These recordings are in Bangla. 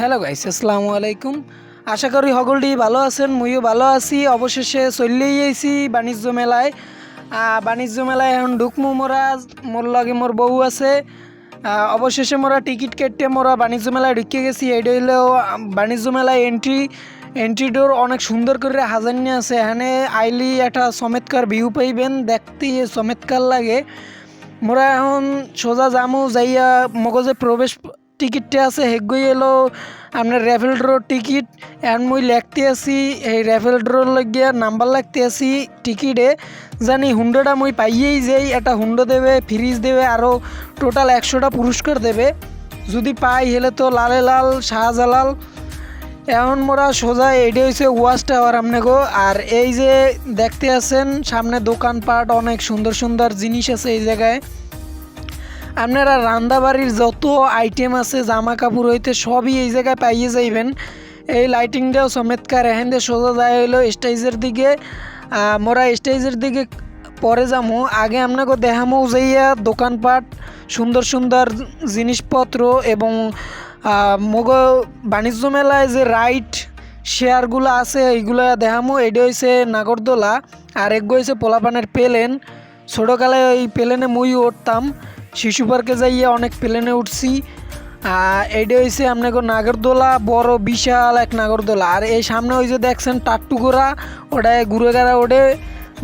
হ্যালো গাইস আসসালামু আলাইকুম। আশা করি সকলটি ভালো আছেন, মুইও ভালো আছি। অবশেষে চললেই আইছি বাণিজ্য মেলায়। বাণিজ্য মেলায় এখন ঢুকমু, মোরা, মোর লগে মোর বউ আছে। অবশেষে মোরা টিকিট কেটে মোরা বাণিজ্য মেলায় ঢুকে গেছি। এটা হইলেও বাণিজ্য মেলায় এন্ট্রি এন্ট্রি ডোর অনেক সুন্দর করে হাজানি আছে। এখানে আইলি একটা চমৎকার ভিউ পাইবেন, দেখতে চমৎকার লাগে। মোরা এখন সোজা যামু, যাইয়া মগজে প্রবেশ টিকিটটা আছে হেগই এলো। আপনার র্যাফেল ড্রোর টিকিট, এখন মুই লিখতে আসি এই র্যাফেল ড্রোর লাগিয়া নাম্বার লাগতে আসি টিকিটে। জানি হুন্ডোটা মুই পাইয়েই যাই একটা হুন্ডো দেবে, ফ্রিজ দেবে আরও টোটাল একশোটা পুরস্কার দেবে। যদি পাই হেলে তো লালে লাল, শাহজালাল। এখন মোরা সোজা এইটা হচ্ছে ওয়াচ টাওয়ার আপনাকে আর এই যে দেখতে আছেন, সামনে দোকানপাট, অনেক সুন্দর সুন্দর জিনিস আছে এই জায়গায়। আপনারা রান্দাবাড়ির যত আইটেম আছে জামা কাপড় হইতে সবই এই জায়গায় পাইয়ে যাইবেন। এই লাইটিংটাও চমৎকার এখান দিয়ে সোজা যায় হইল স্টেজের দিকে। মোরা স্টেজের দিকে পরে যামু। আগে আপনাকে দেখামো যাইয়া দোকানপাট, সুন্দর সুন্দর জিনিসপত্র এবং মগ বাণিজ্য মেলায় যে রাইট শেয়ারগুলো আছে, এইগুলো দেখামো। এটা হয়েছে নাগরদোলা, আর এক হয়েছে পোলাপানের পেলেন। ছোটোকালে ওই প্লেনে মুই উঠতাম। শিশু পার্কে যাইয়ে অনেক প্লেনে উঠছি। এইটা হয়েছে আপনাকে নাগরদোলা, বড় বিশাল এক নাগরদোলা। আর এই সামনে ওই যে দেখছেন টাট্টু গোড়া ওটায় ঘুরে গেড়া ওঠে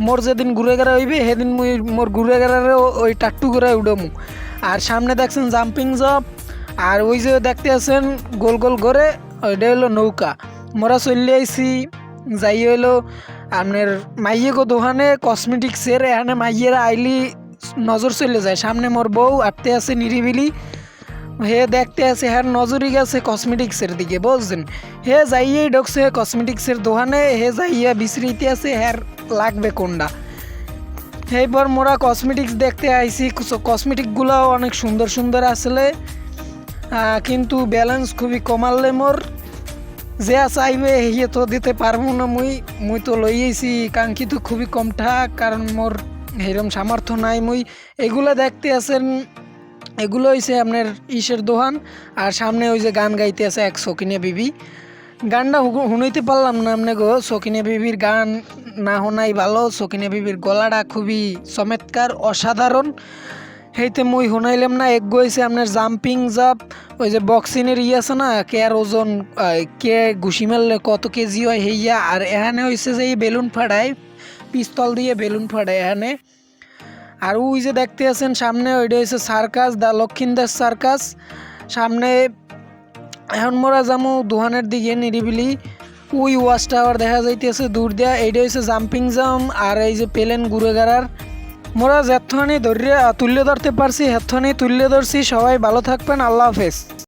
মোর যেদিন ঘুরে গেড়া হইবে, সেদিন মুই মোর ঘুরে গেড়ারে ওই টাট্টু গোড়ায় উঠমু আর সামনে দেখছেন জাম্পিং জব আর ওই যে দেখতে আছেন গোল গোল করে ওইটা হলো নৌকা। মোরা চলে আইছি যাই হইল আপনার মাইয়ে গো দোকানে কসমেটিক্সের এখানে মাইয়েরা আইলি নজর চলে যায়। সামনে মোর বউ আটতে আছে নিরিবিলি। হে দেখতে আছে হ্যার নজরই গেছে কসমেটিক্সের দিকে, বুঝছেন? হে যাইয়েই ঢুকছে কসমেটিক্সের দোকানে, হে যাইয়া বিশ্রিতে আছে হ্যার লাগবে কোনটা এইবার মোরা কসমেটিক্স দেখতে আইছি কসমেটিকগুলো অনেক সুন্দর সুন্দর আসলে। কিন্তু ব্যালেন্স খুবই কমালে মোর। যে চাইবে হিয়ে তো দিতে পারব না মুই মুই তো লইয়েছি, কাঙ্ক্ষিত খুবই কম ঠাক কারণ মোর এরম সামর্থ্য নাই মুই। এগুলো দেখতে আছেন, এগুলো হইছে আপনার ইসের দোহান, আর সামনে ওই যে গান গাইতে আছে এক শকিনিয়া বিবি। গানটা শুনাইতে পারলাম না আপনি গো শকিনিয়া বিবির গান না শোনাই ভালো শকিনিয়া বিবির গলাটা খুবই চমৎকার, অসাধারণ। সেইতে মুই শুনাইলাম না, এক গইছে আপনার জাম্পিং জাপ, ওই যে বক্সিংয়ের ই আছে না, কে আর ওজন কে ঘুষি মারলে কত কেজি হয় হেইয়া, আর এখানে হইছে যে এই বেলুন ফাটায় পিস্তল দিয়ে বেলুন ফাটায় এখানে। আর ওই যে দেখতে আছেন সামনে, ওইটা হচ্ছে সার্কাস দ্য লক্ষিন্দাস সার্কাস। সামনে এখন মোরা যামু দোহানের দিকে নিরিবিলি। ওই ওয়াচ টাওয়ার দেখা যাইতেছে দূর দিয়া। এইটা হচ্ছে জাম্পিং জাম আর এই যে পেলেন ঘুরে গাড়ার মোরা যেথনি ধরিয়া তুলে ধরতে পারছি, হেথনি তুলে ধরছি। সবাই ভালো থাকবেন, আল্লাহ হাফেজ।